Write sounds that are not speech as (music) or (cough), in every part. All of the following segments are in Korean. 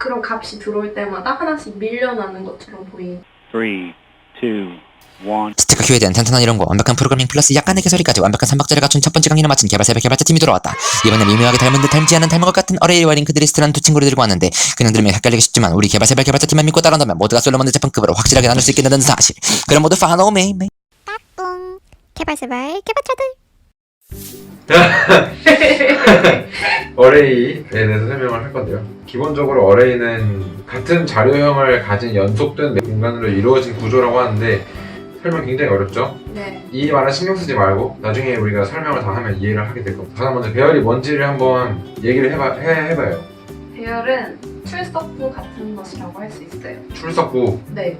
그런 값이 들어올 때마다 하나씩 밀려나는 것처럼 보이는 three, two, one. 스티커 큐에 대한 탄탄한 이론과 완벽한 프로그래밍 플러스 약간의 개소리까지 완벽한 삼박자를 갖춘 첫 번째 강의를 마친 개발 새벽 개발자 팀이 돌아왔다. 이번엔 미묘하게 닮은 듯 닮지 않은 닮은 것 같은 어레이 와 링크드 리스트라는 두 친구를 들고 왔는데 그냥 들으면 헷갈리기 쉽지만 우리 개발 새벽 개발자 팀만 믿고 따라한다면 모두가 솔로몬드 제품급으로 확실하게 나눌 수 있게 되는 사실. 그럼 모두 follow me. me. 뿡 개발세발 개발자들 (laughs) 어레이에 대해서 설명을 할 건데요. 기본적으로 어레이는 같은 자료형을 가진 연속된 공간으로 이루어진 구조라고 하는데 설명 굉장히 어렵죠? 네. 이 말은 신경 쓰지 말고 나중에 우리가 설명을 다 하면 이해를 하게 될 겁니다. 가장 먼저 배열이 뭔지를 한번 얘기를 해봐, 해, 해봐요. 배열은 출석부 같은 것이라고 할 수 있어요. 출석부, 네.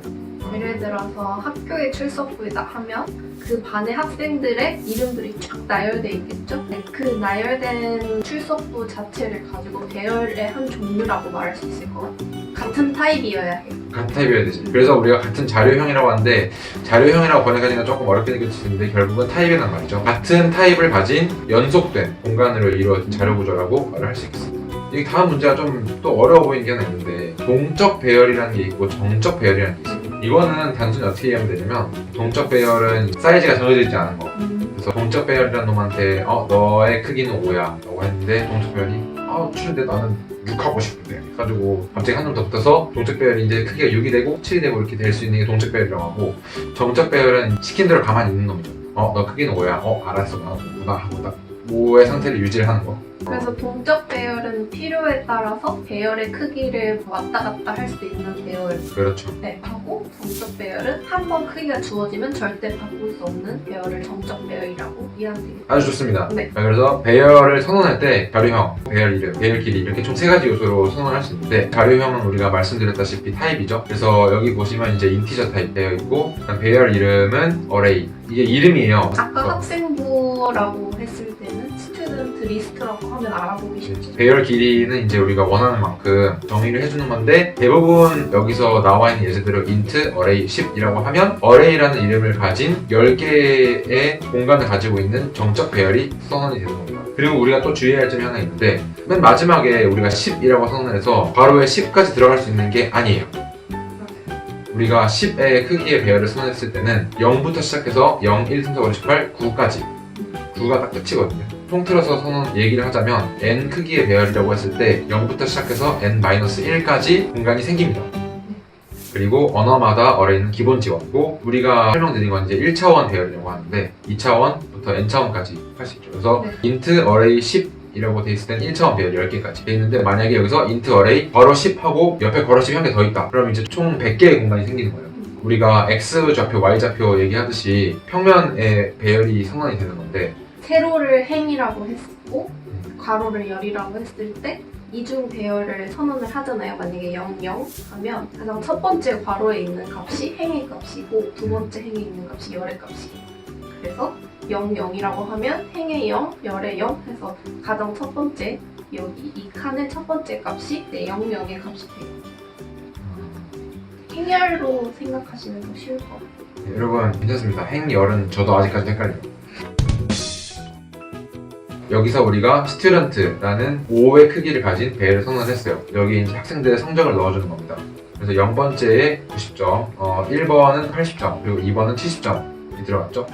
예를 들어서 학교에 출석부이다 하면 그 반의 학생들의 이름들이 쫙 나열돼 있겠죠? 네, 그 나열된 출석부 자체를 가지고 배열의 한 종류라고 말할 수 있을 것 같아요. 같은 타입이어야 해요. 같은 타입이어야 되지. 그래서 우리가 같은 자료형이라고 하는데 자료형이라고 번역하기가 조금 어렵게 느껴지는데 결국은 타입이란 말이죠. 같은 타입을 가진 연속된 공간으로 이루어진 자료 구조라고 말을 할 수 있습니다. 이 다음 문제가 좀 또 어려워 보이는 게 하나 있는데 동적 배열이라는 게 있고 정적 배열이라는 게 있어요. 이거는 단순히 어떻게 이해하면 되냐면 동적 배열은 사이즈가 정해져 있지 않은 거. 그래서 동적 배열이라는 놈한테 어 너의 크기는 5야. 라고 했는데 동적 배열이 아 추는데 나는 6 하고 싶은데. 가지고 갑자기 한 놈 더 붙어서 동적 배열이 이제 크기가 6이 되고 7이 되고 이렇게 될 수 있는 게 동적 배열이라고 하고 정적 배열은 시킨 대로 가만히 있는 놈이죠 어 너 크기는 5야 어 알았어. 나 5구나. 하고 딱 5의 상태를 유지를 하는 거 그래서 동적 배열은 필요에 따라서 배열의 크기를 왔다 갔다 할 수 있는 배열 그렇죠 네, 하고 정적 배열은 한 번 크기가 주어지면 절대 바꿀 수 없는 배열을 정적 배열이라고 이해하면 되겠죠. 아주 좋습니다 네. 자, 그래서 배열을 선언할 때 자료형, 배열 이름, 배열 길이 이렇게 총 세 가지 요소로 선언할 수 있는데 자료형은 우리가 말씀드렸다시피 타입이죠. 그래서 여기 보시면 이제 인티저 타입 되어 있고 배열 이름은 어레이 이게 이름이에요. 아까 학생부라고 리스트라고 하면 알아보기 쉽죠. 배열 길이는 이제 우리가 원하는 만큼 정의를 해주는 건데 대부분 여기서 나와 있는 예제대로 int, array, 10이라고 하면 array라는 이름을 가진 10개의 공간을 가지고 있는 정적 배열이 선언이 되는 겁니다. 그리고 우리가 또 주의해야 할 점이 하나 있는데 맨 마지막에 우리가 10이라고 선언을 해서 괄호에 10까지 들어갈 수 있는 게 아니에요. 우리가 10의 크기의 배열을 선언했을 때는 0부터 시작해서 0, 1, 2, 3, 4, 5, 6, 7, 8, 9까지 9가 딱 끝이거든요. 통틀어서 선언 얘기를 하자면 n 크기의 배열이라고 했을 때 0부터 시작해서 n-1까지 공간이 생깁니다. 그리고 언어마다 어레이는 기본 지원이고 우리가 설명드린 건 이제 1차원 배열이라고 하는데 2차원부터 n차원까지 할 수 있죠. 그래서 네. int array 10 이라고 돼 있을 때는 1차원 배열 10개까지 돼 있는데 만약에 여기서 int array 괄호 10하고 옆에 괄호 10이 한개 더 있다. 그럼 이제 총 100개의 공간이 생기는 거예요. 우리가 x 좌표, y 좌표 얘기하듯이 평면의 배열이 선언이 되는 건데 세로를 행이라고 했고 괄호를 열이라고 했을 때 이중 배열을 선언을 하잖아요. 만약에 0, 0 하면 가장 첫 번째 괄호에 있는 값이 행의 값이고 두 번째 행에 있는 값이 열의 값이에요. 그래서 0, 0이라고 하면 행의 0, 열의 0 해서 가장 첫 번째 여기 이 칸의 첫 번째 값이 네, 0, 0의 값이 돼요. 행열로 생각하시면 더 쉬울 것 같아요. 네, 여러분 괜찮습니다. 행열은 저도 아직까지 헷갈려요. 여기서 우리가 스튜던트라는 5의 크기를 가진 배를 선언했어요. 여기 이제 학생들의 성적을 넣어주는 겁니다. 그래서 0번째에 90점, 어, 1번은 80점, 그리고 2번은 70점이 들어갔죠.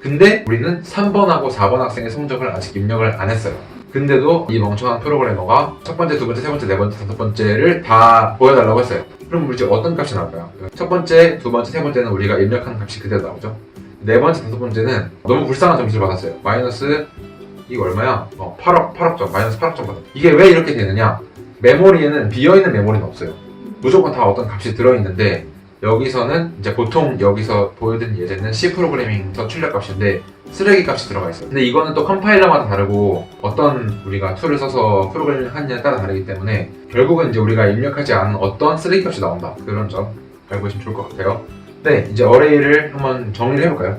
근데 우리는 3번하고 4번 학생의 성적을 아직 입력을 안 했어요. 근데도 이 멍청한 프로그래머가 첫 번째, 두 번째, 세 번째, 네 번째, 다섯 번째를 다 보여달라고 했어요. 그럼 우리 이제 어떤 값이 나올까요? 첫 번째, 두 번째, 세 번째는 우리가 입력한 값이 그대로 나오죠. 네 번째, 다섯 번째는 너무 불쌍한 점수를 받았어요. 마이너스 이거 얼마야? 어, 8억, 8억 점, 마이너스 8억 점 받았 이게 왜 이렇게 되느냐? 메모리에는 비어있는 메모리는 없어요. 무조건 다 어떤 값이 들어있는데 여기서는 이제 보통 여기서 보여드린 예제는 C 프로그래밍에서 출력 값인데 쓰레기 값이 들어가 있어요. 근데 이거는 또 컴파일러마다 다르고 어떤 우리가 툴을 써서 프로그래밍 하느냐에 따라 다르기 때문에 결국은 이제 우리가 입력하지 않은 어떤 쓰레기 값이 나온다. 그런 점 알고 계시면 좋을 것 같아요. 네, 이제 어레이를 한번 정리를 해볼까요?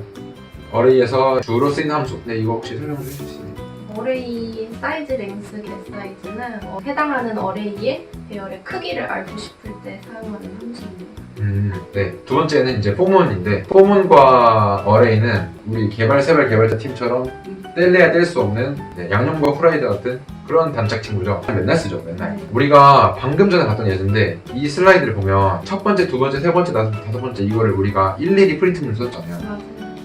어레이에서 주로 쓰이는 함수. 네, 이거 혹시 설명 좀 해주실 수 있나요? 어레이 사이즈 랭스 겟 사이즈는 어, 해당하는 어레이의 배열의 크기를 알고 싶을 때 사용하는 함수입니다. 음, 네. 두 번째는 이제 포문인데 포문과 어레이는 우리 개발 세발 개발자 팀처럼 뗄래야 뗄 수 없는 네, 양념과 후라이드 같은 그런 단짝 친구죠. 맨날 쓰죠, 맨날. 네. 우리가 방금 전에 봤던 예제인데 이 슬라이드를 보면 첫 번째, 두 번째, 세 번째, 다섯, 번째 이거를 우리가 일일이 프린트물 썼잖아요.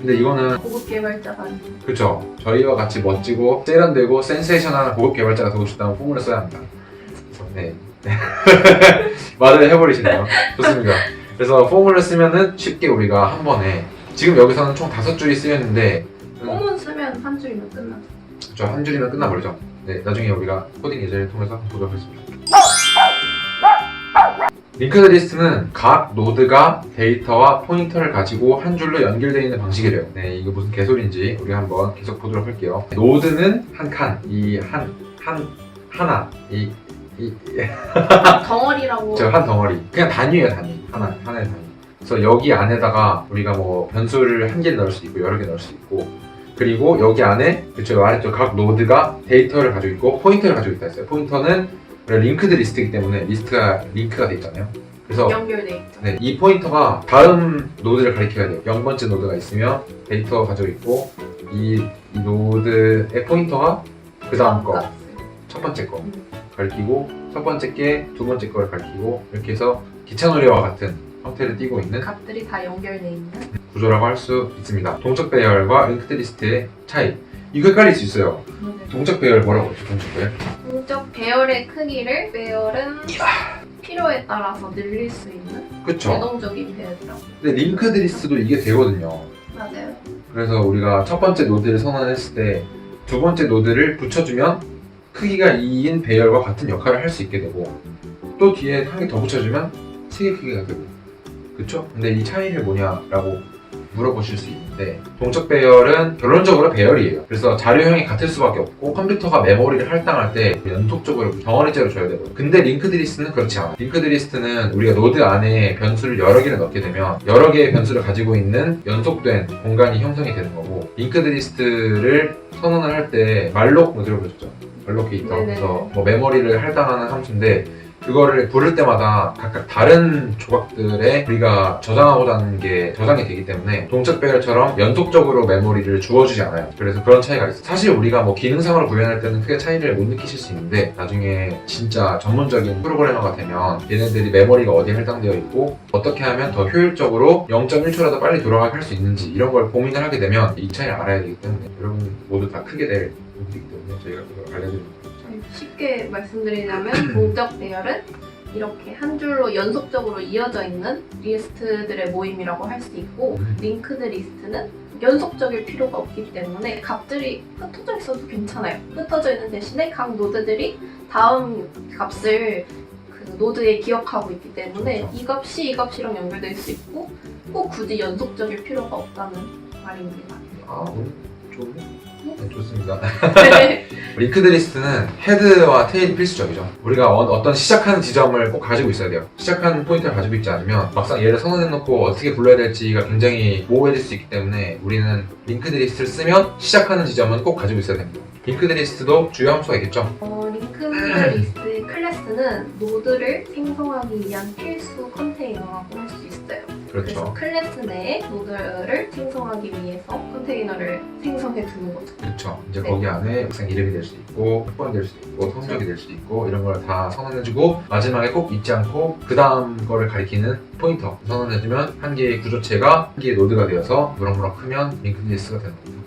근데 이거는 고급 개발자가 그쵸 저희와 같이 멋지고 세련되고 센세이션한 고급 개발자가 되고 싶다면 폼을 써야 합니다. 그래서 네. (laughs) 말을 해버리시네요. 좋습니다. 그래서 폼을 쓰면은 쉽게 우리가 한 번에 지금 여기서는 총 다섯 줄이 쓰였는데 폼은 쓰면 한 줄이면 끝나죠. 그쵸 한 줄이면 끝나버리죠. 네 나중에 우리가 코딩 예제를 통해서 보도록 하겠습니다. 링크드 리스트는 각 노드가 데이터와 포인터를 가지고 한 줄로 연결되어 있는 방식이래요. 네, 이거 무슨 개소리인지 우리 한번 계속 보도록 할게요. 노드는 한 칸, 이 한, 한, 하나, 이, 이, 덩어리라고 저 한 덩어리. 그냥 단위예요, 단위. 하나, 하나의 단위. 그래서 여기 안에다가 우리가 뭐 변수를 한 개 넣을 수 있고 여러 개 넣을 수 있고 그리고 여기 안에 그쵸 아래쪽 각 노드가 데이터를 가지고 있고 포인터를 가지고 있다 했어요. 포인터는 링크드 리스트이기 때문에 리스트가 링크가 돼 있잖아요. 그래서 연결돼 있죠. 네, 이 포인터가 다음 노드를 가리켜야 돼요. 0번째 노드가 있으면 데이터 가지고 있고 이, 이 노드의 포인터가 그 다음 거. 첫 번째 거 음. 가리키고 첫 번째 게 두 번째 거를 가리키고 이렇게 해서 기차놀이와 같은 형태를 띠고 있는 값들이 다 연결돼 있는 구조라고 할 수 있습니다. 동적 배열과 링크드 리스트의 차이. 이거 헷갈릴 수 있어요. 동적 배열 뭐라고 했죠? 동적 배열? 동적 배열의 크기를 배열은 필요에 따라서 늘릴 수 있는 그쵸. 유동적인 배열이라고. 근데 링크드 리스트도 이게 되거든요. 맞아요. 그래서 우리가 첫 번째 노드를 선언했을 때 두 번째 노드를 붙여주면 크기가 2인 배열과 같은 역할을 할 수 있게 되고 또 뒤에 한 개 더 붙여주면 세 개 크기가 되고 그쵸? 근데 이 차이를 뭐냐라고 물어보실 수 있는데 동적 배열은 결론적으로 배열이에요. 그래서 자료형이 같을 수밖에 없고 컴퓨터가 메모리를 할당할 때 연속적으로 덩어리째로 줘야 되거든요 근데 링크드 리스트는 그렇지 않아요. 링크드 리스트는 우리가 노드 안에 변수를 여러 개를 넣게 되면 여러 개의 변수를 가지고 있는 연속된 공간이 형성이 되는 거고 링크드 리스트를 선언을 할 때 말록 뭐 들어보셨죠? 네네네. 그래서 뭐 메모리를 할당하는 함수인데 그거를 부를 때마다 각각 다른 조각들에 우리가 저장하고자 하는 게 저장이 되기 때문에 동적 배열처럼 연속적으로 메모리를 주어주지 않아요. 그래서 그런 차이가 있어요. 사실 우리가 뭐 기능상으로 구현할 때는 크게 차이를 못 느끼실 수 있는데 나중에 진짜 전문적인 프로그래머가 되면 얘네들이 메모리가 어디에 할당되어 있고 어떻게 하면 더 효율적으로 0.1초라도 빨리 돌아가게 할 수 있는지 이런 걸 고민을 하게 되면 이 차이를 알아야 되기 때문에 여러분 모두 다 크게 될 부분이기 때문에 저희가 그걸 알려드립니다. 쉽게 말씀드리자면 동적 배열은 이렇게 한 줄로 연속적으로 이어져 있는 리스트들의 모임이라고 할 수 있고 음. 링크드 리스트는 연속적일 필요가 없기 때문에 값들이 흩어져 있어도 괜찮아요. 흩어져 있는 대신에 각 노드들이 다음 값을 그 노드에 기억하고 있기 때문에 그렇죠. 이 값이 이 값이랑 연결될 수 있고 꼭 굳이 연속적일 필요가 없다는 말입니다. 아 좋네. 네, 좋습니다. (laughs) 링크드 리스트는 헤드와 테일이 필수적이죠. 우리가 어, 떤 시작하는 지점을 꼭 가지고 있어야 돼요. 시작하는 포인트를 가지고 있지 않으면 막상 얘를 선언해놓고 어떻게 불러야 될지가 굉장히 모호해질 수 있기 때문에 우리는 링크드 리스트를 쓰면 시작하는 지점은 꼭 가지고 있어야 됩니다. 링크드 리스트도 주요 함수가 있겠죠. 어, 링크드 리스트의 클래스는 노드를 생성하기 위한 필수 컨테이너라고 할 수 있어요. 그래서 그렇죠. 클래스 내에 노드를 생성하기 위해서 컨테이너를 생성해 두는 거죠. 그렇죠. 이제 네. 거기 안에 학생 이름이 될 수도 있고, 학번이 될 수도 있고, 성적이 될 수도 있고, 이런 걸 다 선언해주고, 마지막에 꼭 잊지 않고, 그 다음 거를 가리키는 포인터 선언해주면, 한 개의 구조체가 한 개의 노드가 되어서, 무럭무럭 크면 링크드 리스트가 되는 겁니다.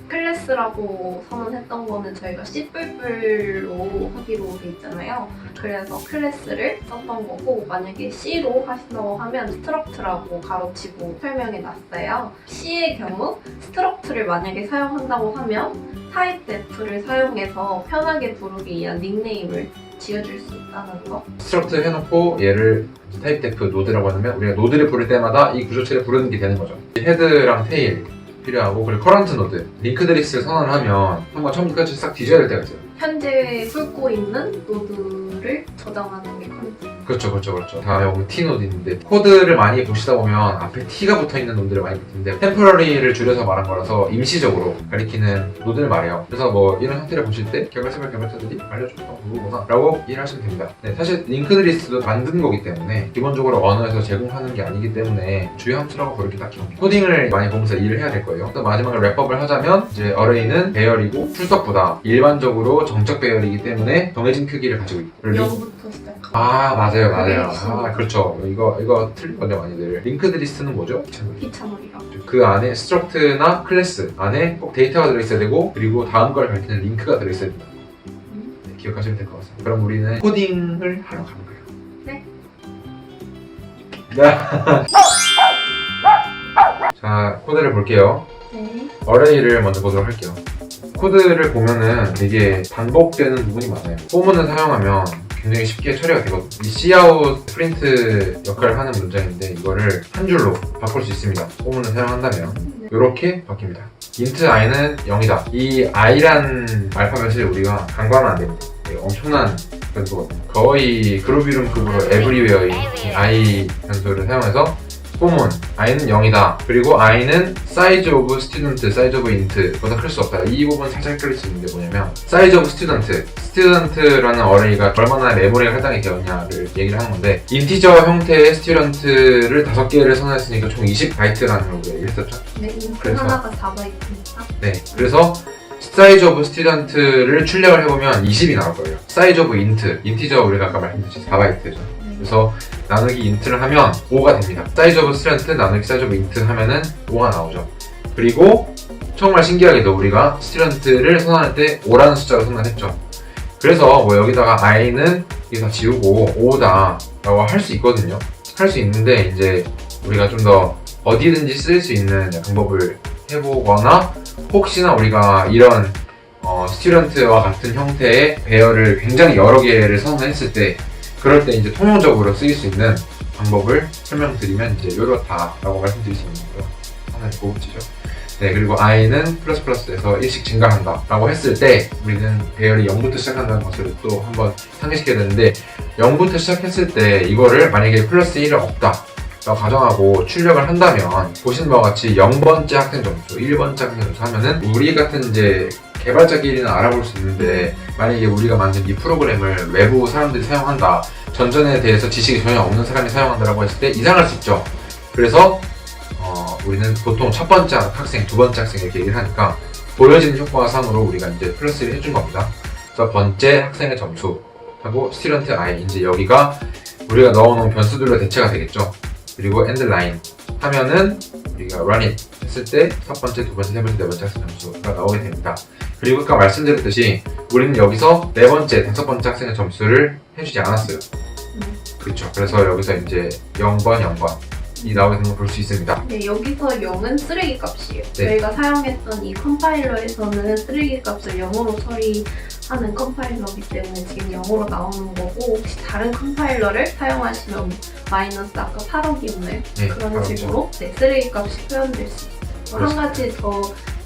클래스라고 선언했던 거는 저희가 C뿔뿔로 하기로 돼 있잖아요. 그래서 클래스를 썼던 거고 만약에 C로 하신다고 하면 스트럭트라고 가로치고 설명해 놨어요. C의 경우 스트럭트를 만약에 사용한다고 하면 타입 def를 사용해서 편하게 부르기 위한 닉네임을 지어줄 수 있다는 거. 스트럭트 해놓고, 얘를 타입 데프 노드라고 하면, 우리가 노드를 부를 때마다 이 구조체를 부르는 게 되는 거죠. 헤드랑 테일 필요하고, 그리고 커런트 노드. 링크드 리스트를 선언을 하면, 한번 처음부터 끝까지 싹 뒤져야 될 때가 있어요. 현재 훑고 있는 노드를 저장하는 게 컨텐츠. 그렇죠, 그렇죠, 그렇죠. 다음에 보면 T 노드인데 코드를 많이 보시다 보면 앞에 T가 붙어 있는 노드를 많이 붙는데 템포러리를 줄여서 말한 거라서 임시적으로 가리키는 노드를 말해요. 그래서 뭐 이런 형태를 보실 때 개발자별 개발자들이 알려줬던 부분구나라고 이해하시면 됩니다. 네, 사실 링크드 리스트도 만든 거기 때문에 기본적으로 언어에서 제공하는 게 아니기 때문에 주요 함수라고 그렇게 딱히 없네요. 코딩을 많이 보면서 일을 해야 될 거예요. 또 마지막에 랩업을 하자면 이제 어레이는 배열이고 출석보다 일반적으로 정적 배열이기 때문에 정해진 크기를 가지고 있고 리- 0부터 아 맞아요 맞아요 아 그렇죠 이거 이거 틀리거든요 많이들 링크드 리스트는 뭐죠? 피차놀이라고. 그 안에 스트럭트나 클래스 안에 꼭 데이터가 들어있어야 되고 그리고 다음 걸 밝히는 링크가 들어있어야 된다 네, 기억하시면 될 것 같습니다 그럼 우리는 코딩을 하러 가는 거예요 네. 네. (laughs) 자 코드를 볼게요 네. 어레이를 먼저 보도록 할게요. 코드를 보면은 되게 반복되는 부분이 많아요. 포문을 사용하면 굉장히 쉽게 처리가 되거든요. 이 cout 프린트 역할을 하는 문장인데 이거를 한 줄로 바꿀 수 있습니다. 포문을 사용한다면 이렇게 바뀝니다. int i는 0이다. 이 i란 알파벳을 우리가 간과하면 안 됩니다. 엄청난 변수거든요. 거의 에브리웨어인 이 i 변수를 사용해서 포문 i는 0이다. 그리고 i는 size of student, size of int 보다 클 수 없다. 이 부분 살짝 헷갈릴 수 있는데 뭐냐면 size of student, student라는 어레이가 얼마나 메모리에 해당이 되었냐를 얘기를 하는 건데 인티저 형태의 student를 다섯 개를 선언했으니까 총 20바이트라는 걸 우리가 얘기했었죠. 네. 그래서- 하나가 4바이트니까. 네. 그래서 size of student를 출력을 해보면 20이 나올 거예요. size of int, 인티저 우리가 아까 말씀드렸죠. 4바이트죠. 그래서 나누기 int를 하면 5가 됩니다. size of student 나누기 size of int 하면은 5가 나오죠. 그리고 정말 신기하게도 우리가 student를 선언할 때 5라는 숫자로 선언했죠. 그래서 뭐 여기다가 i는 여기다 지우고 5다 라고 할 수 있거든요. 할 수 있는데 이제 우리가 좀 더 어디든지 쓸 수 있는 방법을 해보거나 혹시나 우리가 이런 어, 스튜던트와 같은 형태의 배열을 굉장히 여러 개를 선언했을 때 그럴 때 이제 통용적으로 쓰일 수 있는 방법을 설명드리면 이제 요렇다라고 말씀드릴 수 있는 거고요. 상당히 고급지죠. 네, 그리고 i는 플러스 플러스에서 1씩 증가한다 라고 했을 때 우리는 배열이 0부터 시작한다는 것을 또 한번 상기시켜야 되는데 0부터 시작했을 때 이거를 만약에 플러스 1이 없다 라고 가정하고 출력을 한다면 보시는 바와 같이 0번째 학생 점수, 1번째 학생 점수 하면은 우리 같은 이제 개발자끼리는 알아볼 수 있는데 만약에 우리가 만든 이 프로그램을 외부 사람들이 사용한다. 전전에 대해서 지식이 전혀 없는 사람이 사용한다라고 했을 때 이상할 수 있죠. 그래서 어, 우리는 보통 첫 번째 학생, 두 번째 학생 이렇게 얘기를 하니까 보여지는 효과상으로 우리가 이제 플러스를 해준 겁니다. 첫 번째 학생의 점수 하고 스튜던트 i 이제 여기가 우리가 넣어놓은 변수들로 대체가 되겠죠. 그리고 end line 하면은 우리가 run it 했을 때 첫 번째, 두 번째, 세 번째, 네 번째 학생 점수가 나오게 됩니다. 그리고 아까 말씀드렸듯이 우리는 여기서 네 번째, 다섯 번째 학생의 점수를 해주지 않았어요. 그렇죠. 그래서 여기서 이제 0번, 0번 이 나오게 되는 걸볼 수 있습니다. 네, 여기서 0은 쓰레기 값이에요. 네. 저희가 사용했던 이 컴파일러에서는 쓰레기 값을 0으로 처리하는 컴파일러이기 때문에 지금 0으로 나오는 거고 혹시 다른 컴파일러를 사용하시면 마이너스 아까 8억이었나요? 네, 그런 식으로 네, 쓰레기 값이 표현될 수 있어요. 또한 가지 더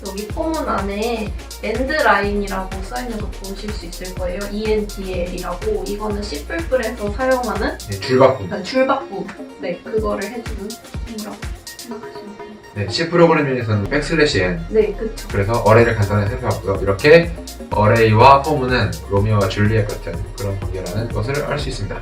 여기 포문 안에 엔드 라인이라고 써있는 거 보실 수 있을 거예요. ENDL이라고 이거는 C++에서 사용하는 네, 줄바꿈. 일단 줄바꿈 네 그거를 해주는 거라고 생각하시면 돼요. 네, C 프로그래밍에서는 백슬래시 n 네 그쵸. 그래서 어레이를 간단하게 살펴봤고요. 이렇게 어레이와 포문은 로미오와 줄리엣 같은 그런 관계라는 것을 알 수 있습니다.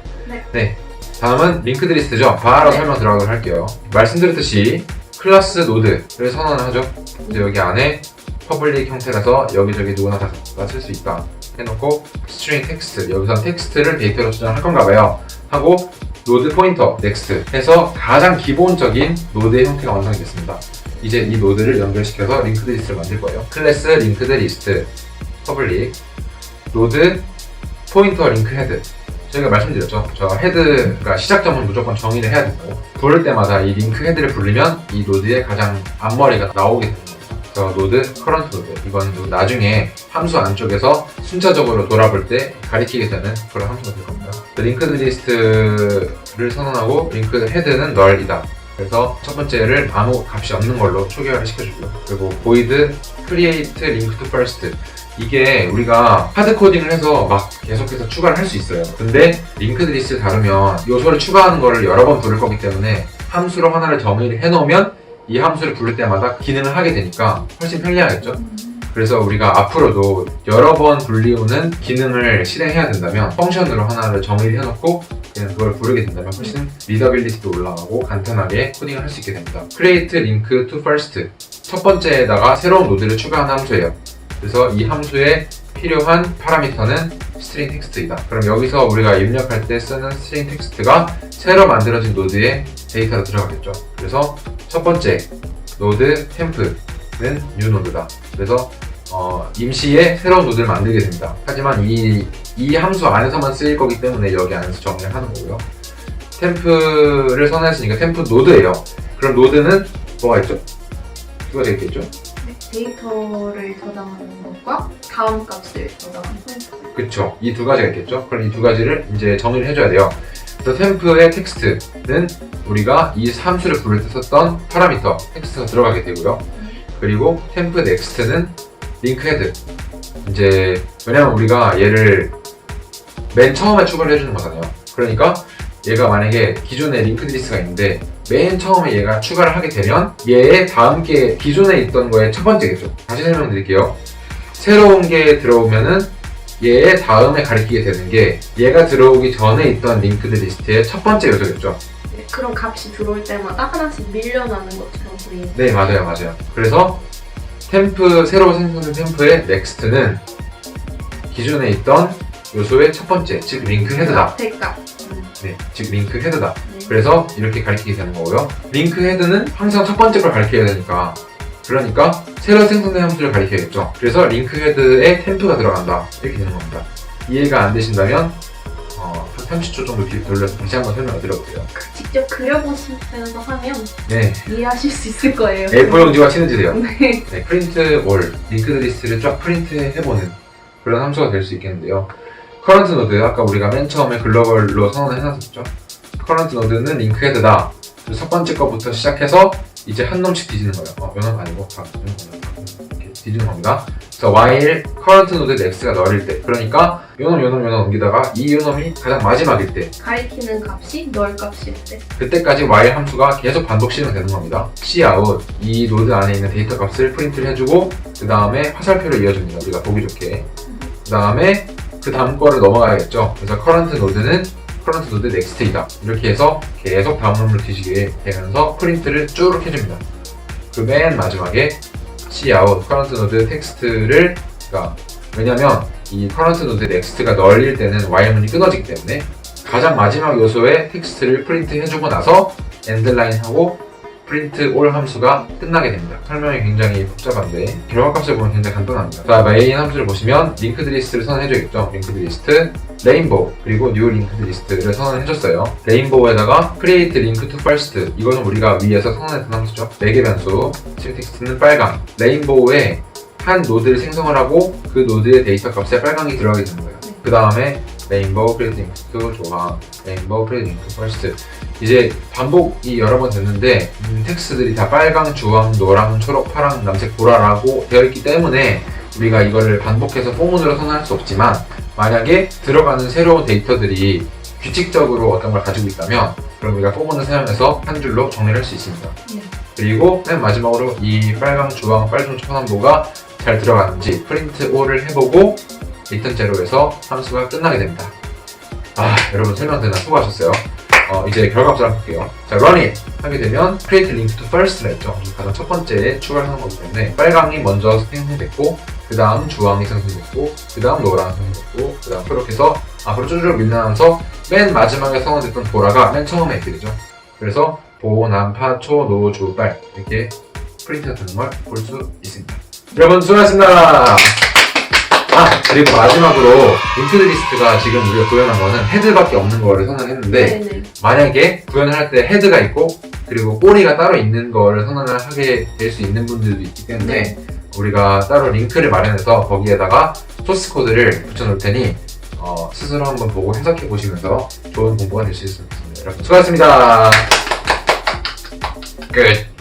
네. 다음은 링크드 리스트죠. 바로 네. 설명 들어가도록 할게요. 말씀드렸듯이 클래스 노드를 선언을 하죠. 이제 여기 안에 퍼블릭 형태라서 여기저기 누구나 다 쓸 수 있다. 해놓고 스트링 텍스트 여기서 텍스트를 데이터로 저장할 건가 봐요. 하고 노드 포인터 넥스트 해서 가장 기본적인 노드의 형태가 완성이 됐습니다. 이제 이 노드를 연결시켜서 링크드 리스트를 만들 거예요. 클래스 링크드 리스트 퍼블릭 노드 포인터 링크 헤드 저희가 말씀드렸죠. 저 헤드가 시작 점은 무조건 정의를 해야 되고 부를 때마다 이 링크 헤드를 부르면 이 노드의 가장 앞머리가 나오게 겁니다. 그래서 노드 커런트 노드. 이건 나중에 함수 안쪽에서 순차적으로 돌아볼 때 가리키게 되는 그런 함수가 될 겁니다. 링크드 리스트를 선언하고 링크드 헤드는 널이다. 그래서 첫 번째를 아무 값이 없는 걸로 초기화를 시켜주고요. 그리고 create link to first. 이 게 우리가 하드 코딩을 해서 막 계속해서 추가를 할 수 있어요. 근데 링크드 리스트 다루면 요소를 추가하는 거를 여러 번 부를 거기 때문에 함수로 하나를 정의를 해놓으면 이 함수를 부를 때마다 기능을 하게 되니까 훨씬 편리하겠죠? 그래서 우리가 앞으로도 여러 번 불리우는 기능을 실행해야 된다면 펑션으로 하나를 정의를 해놓고 그냥 그걸 부르게 된다면 훨씬 리더빌리티도 올라가고 간편하게 코딩을 할 수 있게 됩니다. create link to first 첫 번째에다가 새로운 노드를 추가하는 함수예요. 그래서 이 함수에 필요한 파라미터는 string 텍스트이다. 그럼 여기서 우리가 입력할 때 쓰는 string 텍스트가 새로 만들어진 노드에 데이터로 들어가겠죠. 그래서 첫 번째 노드 템프는 new 노드다. 그래서 어, 임시에 새로운 노드를 만들게 됩니다. 하지만 이, 이 함수 안에서만 쓰일 거기 때문에 여기 안에서 정리를 하는 거고요. 템프를 선언했으니까 템프 노드예요. 그럼 노드는 뭐가 있죠? 누가 되겠죠? 네, 데이터를 저장하는 것과 다음 값을 저장하는 거. 그쵸. 이 두 가지가 있겠죠. 그럼 이 두 가지를 이제 정의를 해줘야 돼요. 그래서 템프의 텍스트는 우리가 이 함수를 부를 때 썼던 파라미터 텍스트가 들어가게 되고요. 그리고 템프 넥스트는 링크 헤드. 이제 왜냐면 우리가 얘를 맨 처음에 추가를 해주는 거잖아요. 그러니까 얘가 만약에 기존에 링크드 리스트가 있는데 맨 처음에 얘가 추가를 하게 되면 얘의 다음 게 기존에 있던 거의 첫 번째겠죠. 다시 설명드릴게요. 새로운 게 들어오면은 얘의 다음에 가리키게 되는 게 얘가 들어오기 전에 있던 링크드 리스트의 첫 번째 요소겠죠. 네, 그런 값이 들어올 때마다 하나씩 밀려나는 것처럼 보이는. 네, 맞아요, 맞아요. 그래서 템프, 새로 생성된 템프의 넥스트는 기존에 있던 요소의 첫 번째, 즉 링크 헤드다. 대값. 음, 네, 즉 링크 헤드다. 네. 그래서 이렇게 가리키게 되는 거고요. 링크 헤드는 항상 첫 번째 걸 가리켜야 되니까 그러니까 새로 생성된 함수를 가리켜야겠죠. 그래서 링크 헤드에 템프가 들어간다. 이렇게 되는 겁니다. 이해가 안 되신다면 어, 한 30초 정도 뒤 돌려서 다시 한번 설명을 드려볼게요. 직접 그려보시면서 하면 네, 이해하실 수 있을 거예요. A4 용지와 친해지세요. (laughs) 네. 네, 프린트 올 링크드 리스트를 쫙 프린트 해보는 그런 함수가 될 수 있겠는데요. 커런트 노드 아까 우리가 맨 처음에 글로벌로 선언을 해놨었죠. 커런트 노드는 링크 헤드다. 그래서 첫 번째 거부터 시작해서 이제 한 놈씩 뒤지는 거예요. 어, 요놈 아니고 각. 이렇게 뒤지는 겁니다. 그래서 while current node x가 널일 때 그러니까 요놈 요놈 요놈 넘기다가 이 요놈이 가장 마지막일 때 가리키는 값이 널 값일 때. 그때까지 while 함수가 계속 반복 실행되는 겁니다. cout 이 노드 안에 있는 데이터 값을 프린트를 해주고 그 다음에 화살표를 이어줍니다. 우리가 보기 좋게. 그 다음에 그 다음 거를 넘어가야겠죠. 그래서 current node는 current node next이다. 이렇게 해서 계속 다음 놈을 뒤지게 되면서 프린트를 쭉 해줍니다. 그 맨 마지막에 cout current node 텍스트를 그러니까 왜냐면 이 current node next가 널릴 때는 while문이 끊어지기 때문에 가장 마지막 요소의 텍스트를 프린트 해주고 나서 엔드라인하고 프린트 올 함수가 끝나게 됩니다. 설명이 굉장히 복잡한데 결과값을 보면 굉장히 간단합니다. 자, 메인 함수를 보시면 링크드 리스트를 선언해줘야겠죠. 링크드 리스트, 레인보우 그리고 뉴 링크드 리스트를 선언해줬어요. 레인보우에다가 create link to first 이거는 우리가 위에서 선언했던 함수죠. 4개 변수, 텍스트는 빨강. 레인보우에 한 노드를 생성을 하고 그 노드의 데이터 값에 빨강이 들어가게 되는 거예요. 그 다음에 레인보우 투 조항, 레인보우 링크 퍼스트 이제 반복이 여러 번 됐는데 음, 텍스트들이 다 빨강, 주황, 노랑, 초록, 파랑, 남색, 보라라고 되어 있기 때문에 우리가 이거를 반복해서 포문으로 선언할 수 없지만 만약에 들어가는 새로운 데이터들이 규칙적으로 어떤 걸 가지고 있다면 그럼 우리가 포문을 사용해서 한 줄로 정리를 할수 있습니다. 네. 그리고 맨 마지막으로 이 빨강, 주황, 빨간, 초남보가 잘 들어가는지 프린트 올을 해보고 리턴 제로에서 함수가 끝나게 됩니다. 아 여러분 설명 되나 수고하셨어요. 어, 이제 한번 볼게요. 자, run it 하게 되면 create link to first라 했죠. 가장 첫 번째에 추가를 하는 거기 때문에 빨강이 먼저 생성됐고 그 다음 주황이 생성됐고 그 다음 노랑이 생성됐고 그 다음 초록해서 앞으로 쭈쭈쭈 밀려나면서 맨 마지막에 선언됐던 보라가 맨 처음에 되죠. 그래서 보, 남, 파, 초, 노, 주, 빨 이렇게 프린트가 되는 걸 볼 수 있습니다. 여러분 수고하셨습니다. 아 그리고 마지막으로 링크드 리스트가 지금 우리가 구현한 거는 헤드밖에 없는 거를 선언했는데 네네. 만약에 구현을 할 때 헤드가 있고 그리고 꼬리가 따로 있는 거를 선언을 하게 될 수 있는 분들도 있기 때문에 우리가 따로 링크를 마련해서 거기에다가 소스 코드를 붙여놓을 테니 어, 스스로 한번 보고 해석해 보시면서 좋은 공부가 될 수 있을 것 같습니다. 여러분 수고하셨습니다. 끝.